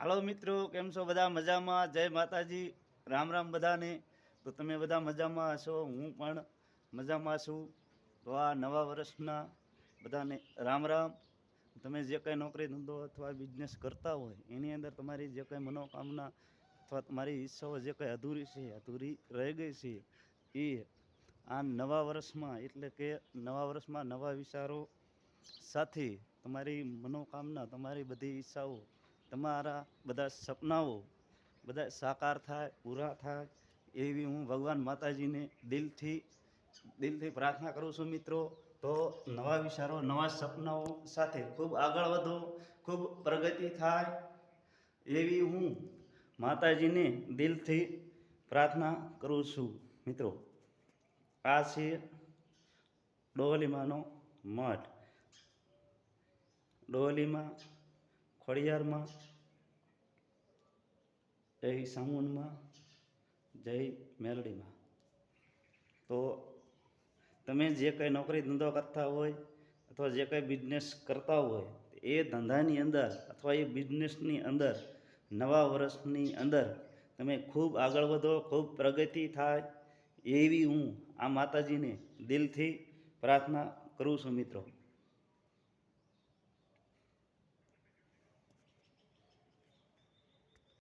હાલો મિત્રો, કેમ છો બધા? મજામાં? જય માતાજી. રામ રામ બધાને. તો તમે બધા મજામાં હશો? હું પણ મજામાં છું. તો આ નવા વર્ષના બધાને રામ રામ. તમે જે કંઈ નોકરી ધંધો અથવા બિઝનેસ કરતા હોય, એની અંદર તમારી જે કંઈ મનોકામના અથવા તમારી ઈચ્છાઓ જે કંઈ અધૂરી છે, અધૂરી રહી ગઈ છે, એ આ નવા વર્ષમાં, એટલે કે નવા વર્ષમાં નવા વિચારો સાથે તમારી મનોકામના, તમારી બધી ઈચ્છાઓ તમારા બધા સપનાઓ બધા સાકાર થાય, પૂરા થાય એવી હું ભગવાન માતાજીને દિલથી દિલથી પ્રાર્થના કરું છું મિત્રો. તો નવા વિચારો, નવા સપનાઓ સાથે ખૂબ આગળ વધો, ખૂબ પ્રગતિ થાય એવી હું માતાજીને દિલથી પ્રાર્થના કરું છું મિત્રો. આ છે ડોલીમાનો મઠ. ડોલીમાં ખોડિયારમાં જય સામુનમાં, જય મેલડીમાં તો તમે જે કંઈ નોકરી ધંધો કરતા હોય અથવા જે કંઈ બિઝનેસ કરતા હોય, એ ધંધાની અંદર અથવા એ બિઝનેસની અંદર, નવા વર્ષની અંદર તમે ખૂબ આગળ વધો, ખૂબ પ્રગતિ થાય એવી હું આ માતાજીને દિલથી પ્રાર્થના કરું છું મિત્રો.